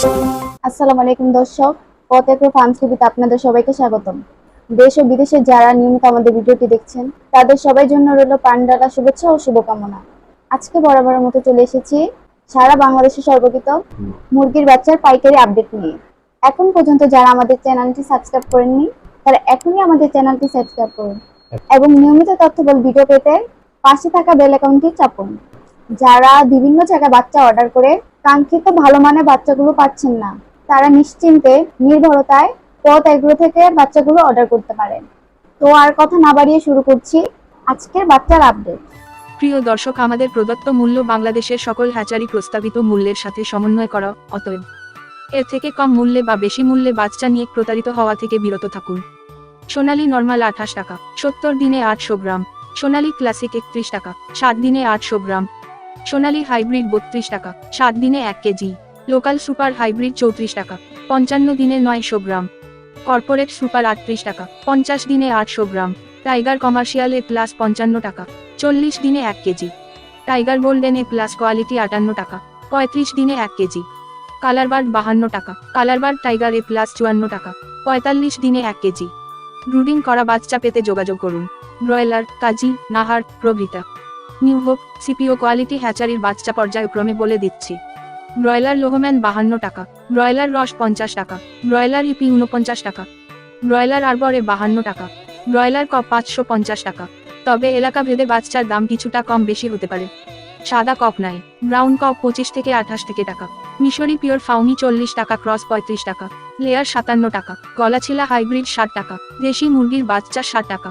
আসসালামু আলাইকুম দর্শক, পথের ফার্ম টিভিতে আপনাদের সবাইকে স্বাগতম। দেশ ও বিদেশে যারা নিয়মিত আমাদের ভিডিওটি দেখছেন, তাদের সবাই জন্য রইল পান্ডারা শুভেচ্ছা ও শুভকামনা। আজকে বরাবরের মতো চলে এসেছি সারা বাংলাদেশে সর্বকৃত মুরগির বাচ্চার পাইকারি আপডেট নিয়ে। এখন পর্যন্ত যারা আমাদের চ্যানেলটি সাবস্ক্রাইব করেননি, তারা এখনই আমাদের চ্যানেলটি সাবস্ক্রাইব করুন এবং নিয়মিত তথ্যবল ভিডিও পেতে পাশে থাকা বেল অ্যাকাউন্টটি চাপুন। যারা বিভিন্ন জায়গায় বাচ্চা অর্ডার করে কাঙ্ক্ষিত ভালো মানের বাচ্চাগুলো পাচ্ছেন না। তারা নিশ্চিন্তে, নির্ভরতায় পথ এগুলো থেকে বাচ্চাগুলো অর্ডার করতে পারেন তো আর কথা না বাড়িয়ে শুরু করছি আজকের বাচ্চার আপডেট প্রিয় দর্শক, আমাদের প্রদত্ত মূল্য বাংলাদেশের সকল হ্যাচারি প্রস্তাবিত মূল্যের সাথে সমন্বয় করা, অতএব এর থেকে কম মূল্যে বা বেশি মূল্যে বাচ্চা নিয়ে প্রতারিত হওয়া থেকে বিরত থাকুন। সোনালী নর্মাল আঠাশ টাকা, সত্তর দিনে আটশো গ্রাম। সোনালী ক্লাসিক একত্রিশ টাকা, সাত দিনে আটশো গ্রাম। সোনালী হাইব্রিড বত্রিশ টাকা, সাত দিনে এক কেজি। লোকাল সুপার হাইব্রিড চৌত্রিশ টাকা, পঞ্চান্ন দিনে নয়শো গ্রাম। কর্পোরেট সুপার আটত্রিশ টাকা, পঞ্চাশ দিনে আটশো গ্রাম। টাইগার কমার্শিয়াল এ প্লাস পঞ্চান্ন টাকা, চল্লিশ দিনে এক KG. Tiger golden A plus quality আটান্ন টাকা, পঁয়ত্রিশ দিনে এক কেজি। কালারবার্ড বাহান্ন টাকা কালারবার্ড টাইগার এ প্লাস চুয়ান্ন টাকা, পঁয়তাল্লিশ দিনে এক কেজি। ব্রুডিং করা বাচ্চা পেতে যোগাযোগ করুন। ব্রয়লার, কাজী, নাহার, প্রভৃতা। নিউ হোপ, সিপিও কোয়ালিটি হ্যাচারির বাচ্চা পর্যায়ক্রমে বলে দিচ্ছি। ব্রয়লার লোহম্যান বাহান্ন টাকা, ব্রয়লার রস পঞ্চাশ টাকা, ব্রয়লার ইপি উনপঞ্চাশ টাকা, ব্রয়লার আরবরে বাহান্ন টাকা, ব্রয়লার কপ পাঁচশো পঞ্চাশ টাকা, তবে এলাকা ভেদে বাচ্চার দাম কিছুটা কম বেশি হতে পারে। সাদা কপ নাই, ব্রাউন কপ পঁচিশ থেকে আঠাশ থেকে টাকা, মিশরি পিওর ফাউনি চল্লিশ টাকা, ক্রস পঁয়ত্রিশ টাকা, লেয়ার সাতান্ন টাকা, গলাছিলা হাইব্রিড ষাট টাকা, দেশি মুরগির বাচ্চা ষাট টাকা